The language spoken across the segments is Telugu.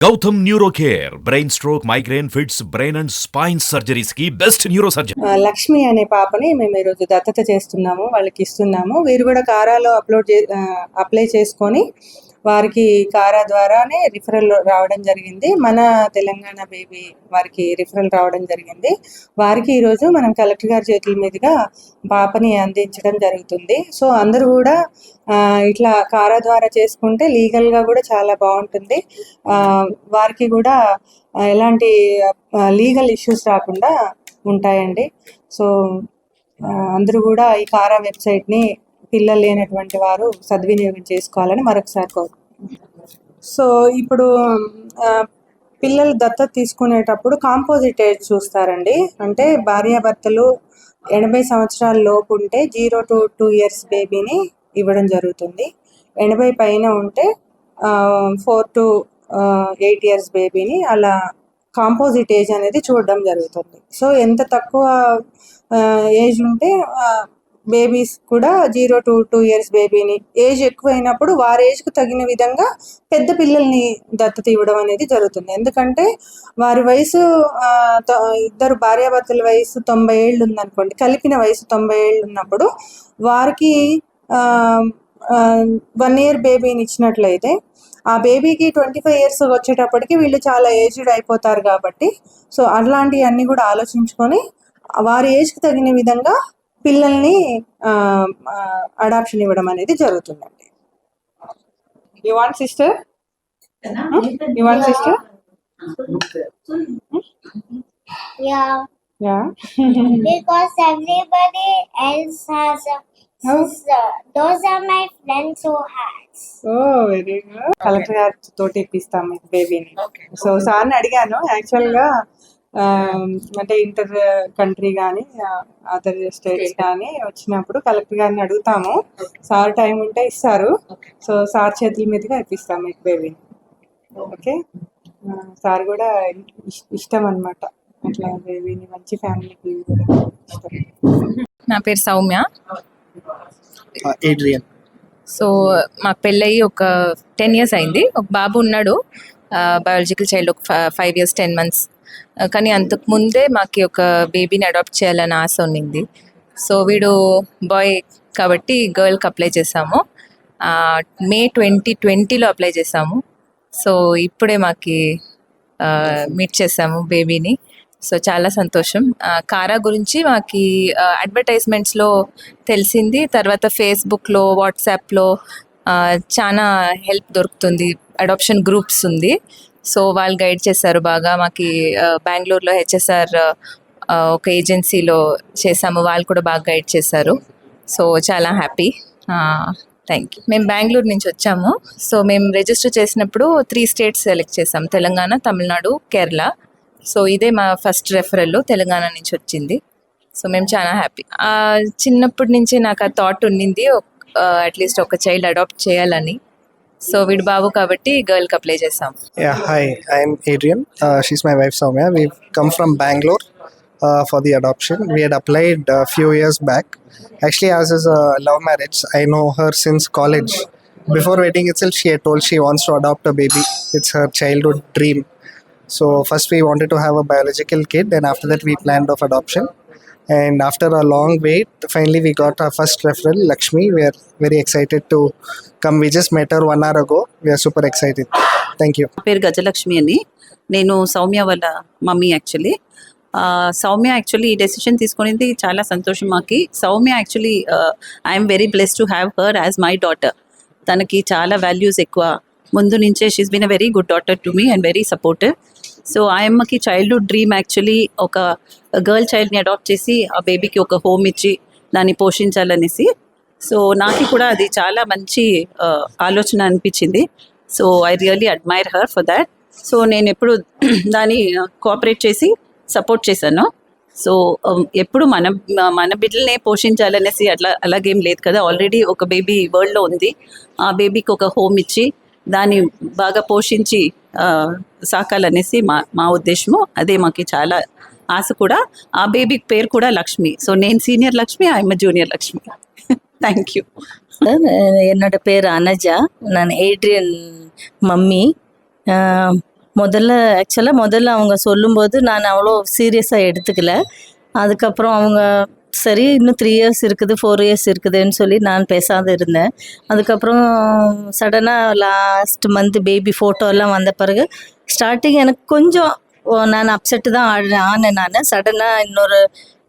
Gautam neuro care brain stroke migraine fits brain and spine సర్జరీస్కి best neuro surgeon Lakshmi అనే పాపని మేము ఈరోజు దత్తత చేస్తున్నాము వాళ్ళకి ఇస్తున్నాము. వీరు కూడా కారాలో అప్లోడ్ చే అప్లై చేసుకొని వారికి కారా ద్వారానే రిఫరల్ రావడం జరిగింది. మన తెలంగాణ బేబీ వారికి రిఫరల్ రావడం జరిగింది. వారికి ఈరోజు మనం కలెక్టర్ గారి చేతుల మీదుగా పాపని అందించడం జరుగుతుంది. సో అందరూ కూడా ఇట్లా కారా ద్వారా చేసుకుంటే లీగల్గా కూడా చాలా బాగుంటుంది. వారికి కూడా ఎలాంటి లీగల్ ఇష్యూస్ రాకుండా ఉంటాయండి. సో అందరూ కూడా ఈ కారా వెబ్సైట్ని పిల్లలు లేనటువంటి వారు సద్వినియోగం చేసుకోవాలని మరొకసారి కోరు. సో ఇప్పుడు పిల్లలు దత్తత తీసుకునేటప్పుడు కాంపోజిట్ ఏజ్ చూస్తారండి. అంటే భార్యాభర్తలు ఎనభై సంవత్సరాల లోపు ఉంటే జీరో టు టూ ఇయర్స్ బేబీని ఇవ్వడం జరుగుతుంది. ఎనభై పైన ఉంటే ఫోర్ టు ఎయిట్ ఇయర్స్ బేబీని అలా కాంపోజిట్ ఏజ్ అనేది చూడడం జరుగుతుంది. సో ఎంత తక్కువ ఏజ్ ఉంటే బేబీస్ కూడా జీరో టు టూ ఇయర్స్ బేబీని ఏజ్ ఎక్కువైనప్పుడు వారి ఏజ్కు తగిన విధంగా పెద్ద పిల్లల్ని దత్తత ఇవ్వడం అనేది జరుగుతుంది. ఎందుకంటే వారి వయసు ఇద్దరు భార్యాభర్తల వయసు తొంభై ఏళ్ళు ఉందనుకోండి కలిపిన వయసు తొంభై ఏళ్ళు ఉన్నప్పుడు వారికి వన్ ఇయర్ బేబీని ఇచ్చినట్లయితే ఆ బేబీకి ట్వంటీ ఫైవ్ ఇయర్స్ వచ్చేటప్పటికి వీళ్ళు చాలా ఏజ్డ్ అయిపోతారు కాబట్టి సో అట్లాంటివన్నీ కూడా ఆలోచించుకొని వారి ఏజ్కి తగిన విధంగా పిల్లల్ని అడాప్షన్ ఇవ్వడం అనేది జరుగుతుందండి. You want sister you want sister Yeah, yeah because everybody else has a sister. Those are my friends who has. ఓ వెరీ గుడ్ కలెక్టర్ గారి తోటి ఇప్పిస్తాం మీకు బేబీని సో సార్ని అడిగాను. యాక్చువల్గా అంటే ఇంటర్ కంట్రీ కానీ అదర్ స్టేట్స్ కానీ వచ్చినప్పుడు కలెక్టర్ గారిని అడుగుతాము. సార్ టైం ఉంటే ఇస్తారు. సో సార్ చేతుల మీదుగా ఇప్పిస్తాం మీకు బేబీని ఓకే సార్ కూడా ఇష్- ఇష్టం అనమాట అట్లా బేబీని మంచి ఫ్యామిలీకి నా పేరు సౌమ్య. ఏడ్రియన్ సో మాకు పెళ్ళయి ఒక టెన్ ఇయర్స్ అయింది. ఒక బాబు ఉన్నాడు. బయాలజికల్ చైల్డ్ ఒక ఫైవ్ ఇయర్స్ టెన్ మంత్స్ కానీ అంతకు ముందే మాకు ఒక బేబీని అడాప్ట్ చేయాలని ఆశ ఉండింది సో వీడు బాయ్ కాబట్టి గర్ల్కి అప్లై చేసాము. మే ట్వంటీ ట్వంటీలో అప్లై చేసాము. సో ఇప్పుడే మాకు మీట్ చేసాము బేబీని సో చాలా సంతోషం. కారా గురించి మాకు అడ్వర్టైజ్మెంట్స్లో తెలిసింది. తర్వాత ఫేస్బుక్లో వాట్సాప్లో చాలా హెల్ప్ దొరుకుతుంది. అడాప్షన్ గ్రూప్స్ ఉంది. సో వాళ్ళు గైడ్ చేశారు బాగా. మాకు బెంగళూరులో హెచ్ఎస్ఆర్ ఒక ఏజెన్సీలో చేసాము వాళ్ళు కూడా బాగా గైడ్ చేశారు. సో చాలా హ్యాపీ. Thank you. మేము బెంగళూరు నుంచి వచ్చాము. సో మేము రిజిస్టర్ చేసినప్పుడు త్రీ స్టేట్స్ సెలెక్ట్ చేసాం తెలంగాణ తమిళనాడు కేరళ. సో ఇదే మా ఫస్ట్ రెఫరల్ తెలంగాణ నుంచి వచ్చింది. సో మేము చాలా హ్యాపీ. చిన్నప్పటి నుంచి నాకు ఆ థాట్ ఉండింది అట్లీస్ట్ ఒక చైల్డ్ అడాప్ట్ చేయాలని. సో వీడు బాబు కాబట్టి గర్ల్కి అప్లై చేసాం Yeah, hi, I'm Adrian. Uh, she's my wife Soumya. We've come from Bangalore uh, for the adoption. We had applied a few years back. Actually, as is a love marriage, I know her since college. Before wedding itself, she had told she wants to adopt a baby. It's her childhood dream. So first we wanted to have a biological kid, and after that we planned of adoption. And after a long wait, finally we got our first referral, Lakshmi. We are very excited to come. We just met her one hour ago. We are super excited. పేరు గజలక్ష్మి అని నేను సౌమ్య వాళ్ళ మమ్మీ యాక్చువల్లీ సౌమ్య యాక్చువల్లీ ఈ డెసిషన్ తీసుకునేది చాలా సంతోషం మాకి Soumya actually I'm very bless to have her as my daughter తనకి చాలా వాల్యూస్ ఎక్కువ ముందు నుంచే she's been a very good daughter to me and very supportive so ఆయమ్మకి childhood dream actually ఒక గర్ల్ చైల్డ్ని అడాప్ట్ చేసి ఆ బేబీకి ఒక హోమ్ ఇచ్చి దాన్ని పోషించాలనేసి. సో నాకు కూడా అది చాలా మంచి ఆలోచన అనిపించింది. So I really admire her for that so నేను ఎప్పుడు దాన్ని కోఆపరేట్ చేసి సపోర్ట్ చేశాను. సో um, ఎప్పుడు మన మన బిడ్డలనే పోషించాలనేసి అట్లా అలాగేం లేదు కదా. ఆల్రెడీ ఒక బేబీ వరల్డ్లో ఉంది. ఆ బేబీకి ఒక హోమ్ ఇచ్చి దాన్ని బాగా పోషించి సాకాలనేసి మా మా ఉద్దేశము అదే మాకు చాలా ఆశ కూడా ఆ బేబీ పేరు కూడా లక్ష్మి సో నేను సీనియర్ లక్ష్మి ఆయమ్మ junior Lakshmi thank you sir என்னோட பேர் அனஜா நான் ஏட்ரியன் மம்மி முதல்ல ஆக்சுவலாக முதல்ல அவங்க சொல்லும்போது நான் அவ்வளோ சீரியஸாக எடுத்துக்கல அதுக்கப்புறம் அவங்க சரி இன்னும் த்ரீ இயர்ஸ் இருக்குது ஃபோர் இயர்ஸ் இருக்குதுன்னு சொல்லி நான் பேசாத இருந்தேன். அதுக்கப்புறம் சடனாக லாஸ்ட் மந்த் பேபி ஃபோட்டோலாம் வந்த பிறகு ஸ்டார்டிங் எனக்கு கொஞ்சம் நான் அப்செட்டு தான் ஆடினேன் ஆனேன் நான். சடனாக இன்னொரு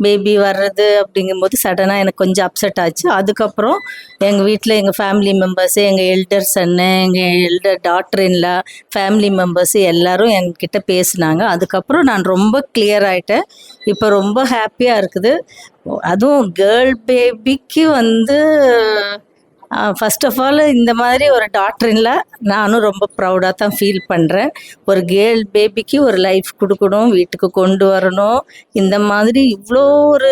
பேபி வர்றது அப்படிங்கும்போது சடனாக எனக்கு கொஞ்சம் அப்செட் ஆச்சு. அதுக்கப்புறம் எங்கள் வீட்டில் எங்கள் ஃபேமிலி மெம்பர்ஸு எங்கள் எல்டர் சன்னு எங்கள் எல்டர் டாக்டர் ஃபேமிலி மெம்பர்ஸு எல்லாரும் என்கிட்ட பேசினாங்க. அதுக்கப்புறம் நான் ரொம்ப கிளியர் ஆகிட்டேன் இப்போ ரொம்ப ஹாப்பியாக இருக்குது. அதுவும் கேர்ள் பேபிக்கு வந்து ஃபர்ஸ்ட் ஆஃப் ஆல் இந்த மாதிரி ஒரு டாக்டரில் நானும் ரொம்ப ப்ரௌடாக தான் ஃபீல் பண்ணுறேன் ஒரு கேர்ள் பேபிக்கு ஒரு லைஃப் கொடுக்கணும் வீட்டுக்கு கொண்டு வரணும். இந்த மாதிரி இவ்வளோ ஒரு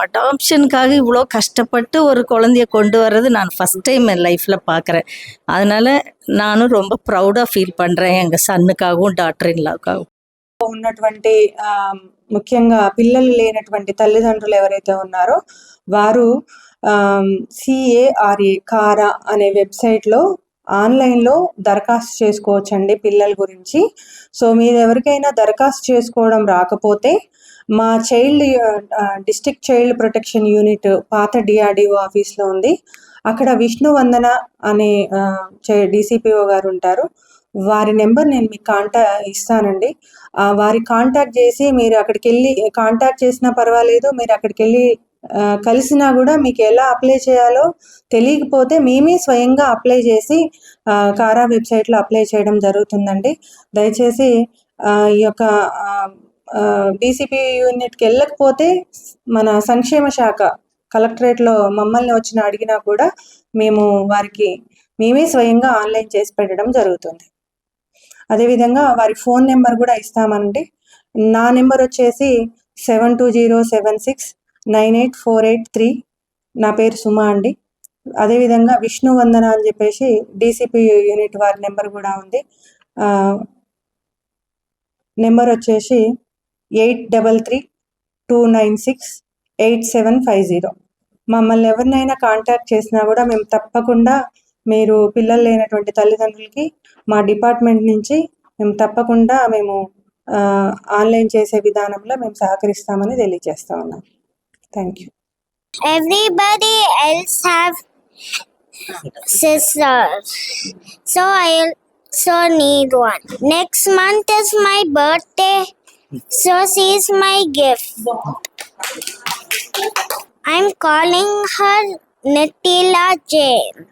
அடாப்ஷனுக்காக இவ்வளோ கஷ்டப்பட்டு ஒரு குழந்தைய கொண்டு வர்றது நான் ஃபஸ்ட் டைம் என் லைஃப்பில் பார்க்குறேன் அதனால் நானும் ரொம்ப ப்ரௌடாக ஃபீல் பண்ணுறேன் எங்கள் సన్నుకాగు డాక్టర్ ఇన్ లాకాగు ఉన్నటువంటి ముఖ్యంగా పిల్లలు లేనటువంటి తల్లిదండ్రులు ఎవరైతే ఉన్నారో వారు సిఏఆర్ఏ కారా అనే వెబ్సైట్లో ఆన్లైన్లో దరఖాస్తు చేసుకోవచ్చండి పిల్లల గురించి. సో మీరు ఎవరికైనా దరఖాస్తు చేసుకోవడం రాకపోతే మా child district child protection unit పాత డిఆర్డిఓ ఆఫీస్లో ఉంది. అక్కడ విష్ణు వందన అనే డిసిపిఓ గారు ఉంటారు. వారి నెంబర్ నేను మీకు కాంటా ఇస్తానండి. వారి కాంటాక్ట్ చేసి మీరు అక్కడికి వెళ్ళి కాంటాక్ట్ చేసినా పర్వాలేదు మీరు అక్కడికి వెళ్ళి కలిసినా కూడా మీకు ఎలా అప్లై చేయాలో తెలియకపోతే మేమే స్వయంగా అప్లై చేసి కారా వెబ్సైట్లో అప్లై చేయడం జరుగుతుందండి. దయచేసి ఈ యొక్క డీసీపీ యూనిట్కి వెళ్ళకపోతే మన సంక్షేమ శాఖ కలెక్టరేట్లో మమ్మల్ని వచ్చిన అడిగినా కూడా మేము వారికి మేమే స్వయంగా ఆన్లైన్ చేసి పెట్టడం జరుగుతుంది. అదేవిధంగా వారి ఫోన్ నెంబర్ కూడా ఇస్తామండి. నా నెంబర్ వచ్చేసి seven two zero seven six nine eight four eight three. నా పేరు సుమా అండి. అదేవిధంగా విష్ణు వందన అని చెప్పేసి డీసీపీ యూనిట్ వారి నెంబర్ కూడా ఉంది. నెంబర్ వచ్చేసి eight double three two nine six eight seven five zero. మమ్మల్ని ఎవరినైనా కాంటాక్ట్ చేసినా కూడా మేము తప్పకుండా మీరు పిల్లలు లేనటువంటి తల్లిదండ్రులకి మా డిపార్ట్మెంట్ నుంచి మేము తప్పకుండా మేము ఆన్లైన్ చేసే విధానంలో మేము సహకరిస్తామని తెలియజేస్తా ఉన్నాం. Thank you. Everybody else have sisters, so I so need one. Next month is my birthday, so she's my gift. I'm calling her Nitila Jane.